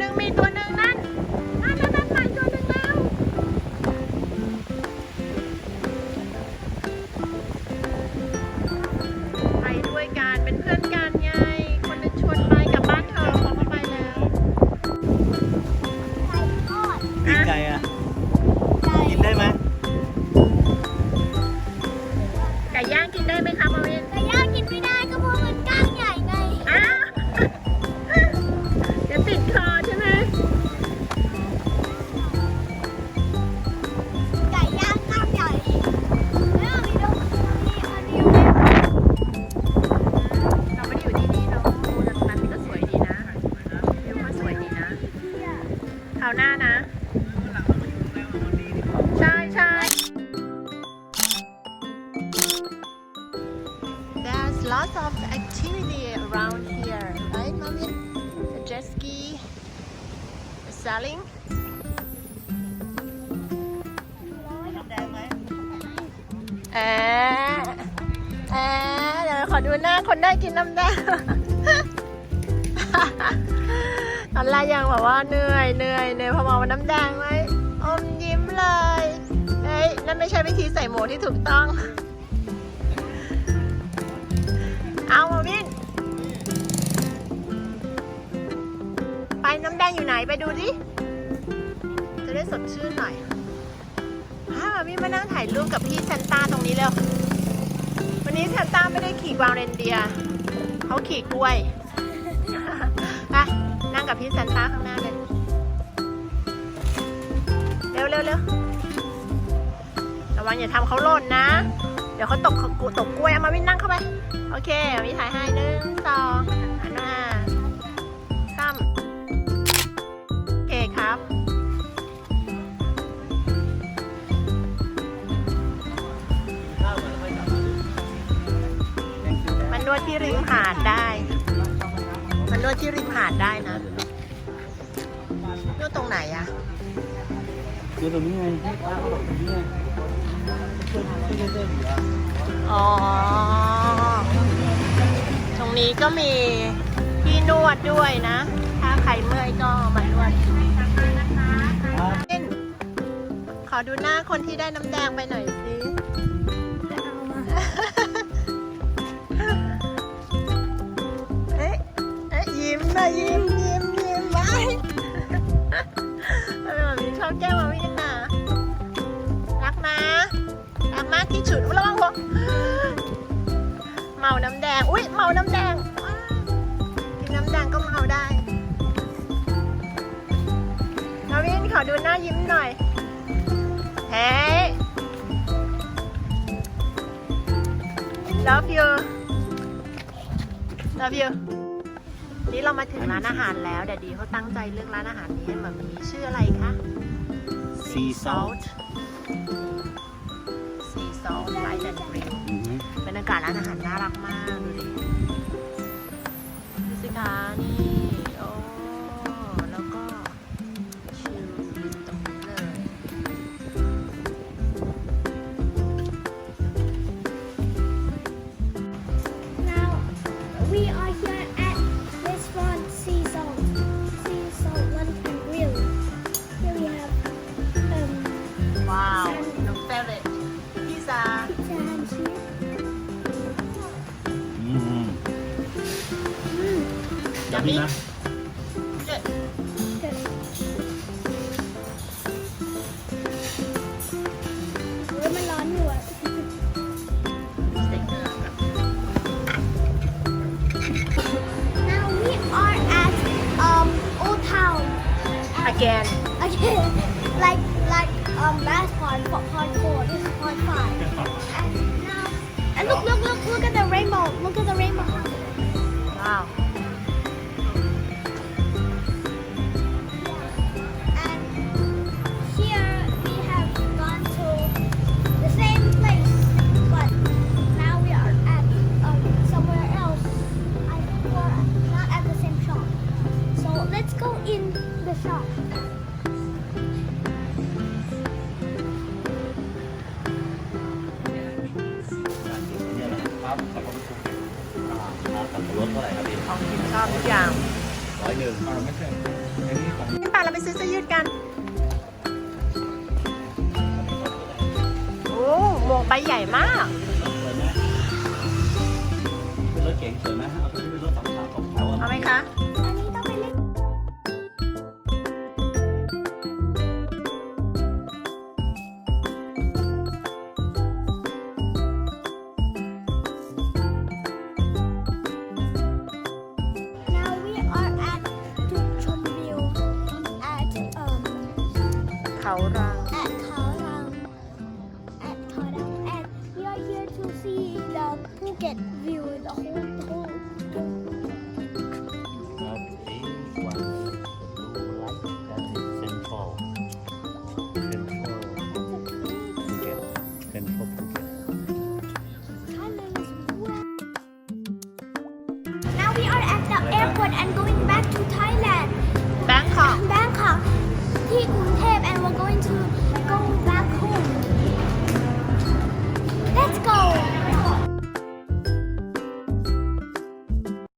นึ่งมีตัว the sailing เอ๊ะเอ๊ะเดี๋ยวขอดูหน้าคนได้กินน้ำแดงตอนแรกยังแบบว่าเหนื่อยเหนื่อยเหนื่อยพอมองว่าน้ำแดงไหมอมยิ้มเลยเฮ้ยนั่นไม่ใช่วิธีใส่หมูที่ถูกต้อง เอามาวิน น้ำแดงอยู่ไหนไปดูดิ จะได้สดชื่นหน่อยฮ่ามาวินมานั่งถ่ายรูปกับพี่ซันต้าตรงนี้เร็ว วันนี้ซันต้าไม่ได้ขี่กวางเรนเดียร์เขาขี่กล้วยไปนั่งกับพี่ซันต้าข้างหน้าเลย เร็วเร็วเร็วระวังอย่าทำเขาหล่นนะ เดี๋ยวเขาตกตกกล้วยเอามาวิ่งนั่งเข้าไป โอเคเอาวิถ่ายให้หนึ่ง นนวดที่ริมหาดได้มันนวดที่ริมหาดได้นะนวดตรงไหนอะดูตรงนี้ไงให้ป้าเขาบอกตรงนี้ไงช่วยช่วยเต้นอยู่อะอ๋อ ตรงนี้ก็มีที่นวดด้วยนะ ถ้าใครเมื่อยก็มานวดเล่นขอดูหน้าคนที่ได้น้ำแดงไปหน่อยสิ ที่สุดระวังหัวเมาน้ำแดง อุ้ยเมาน้ำแดง กินน้ำแดงก็เมาได้นาวินขอดูหน้ายิ้มหน่อยเฮ้ย love you love you นี่เรามาถึงร้านอาหารแล้วแดดดีเขาตั้งใจเลือกร้านอาหารนี้ให้แบบนี้ชื่ออะไรคะซีซ บรรยากาศร้านอาหารน่ารักมากดูดิดู แบบนี้นะ good good. โอ้ยมันร้อนอยู่อะสเต็กเนื้อกับ Now we are at um Old Town. again Again, like like um last part, part part four. This is part five. The shop. เนี่ยนะครับขับรถอ่าขับรถเท่าไหร่ครับพี่ของกินชอบทุกอย่างร้อยหนึ่งอ่าไม่ใช่อันนี้ของนี่ไปเราไปซื้อเสื้อยืดกัน โอ้หมวกใบใหญ่มาก เขารัง